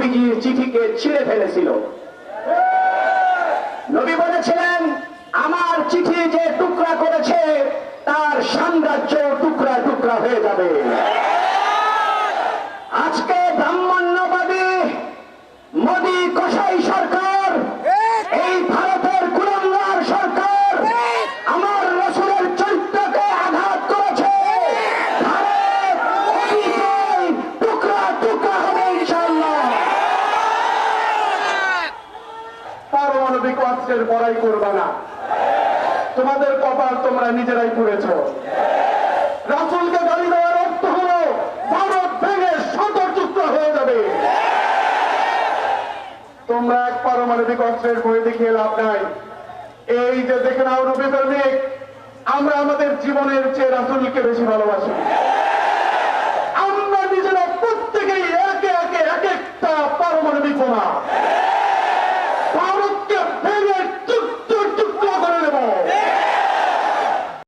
নবীজির চিঠিকে ছিঁড়ে ফেলেছিল। নবী বলেছিলেন, আমার চিঠি যে টুকরা করেছে, তার সাম্রাজ্য টুকরা টুকরা হয়ে যাবে। আজকে ব্রাহ্মণ্যবাদী মোদী কসাই সরকার, এই ভারতের কুলঙ্গার সরকার, আমার রসুলের চরিত্রকে আঘাত করেছে। টুকরা টুকরা হবে পারমাণবিক অস্ত্রের বড়াই করবে না। তোমাদের কপাল তোমরা নিজেরাই পুড়েছ। রাসুলকে গালি দেওয়ার অর্থ হলো ভারত ভেঙে সতর হয়ে যাবে। তোমরা এক পারমাণবিক অস্ত্রের বই দেখিয়ে লাভ নাই। এই যে দেখে নাও রবি আমরা আমাদের জীবনের চেয়ে রাসুলকে বেশি ভালোবাসি। আমরা নিজেরা প্রত্যেকেই একে একে এক একটা পারমাণবিক বোমা।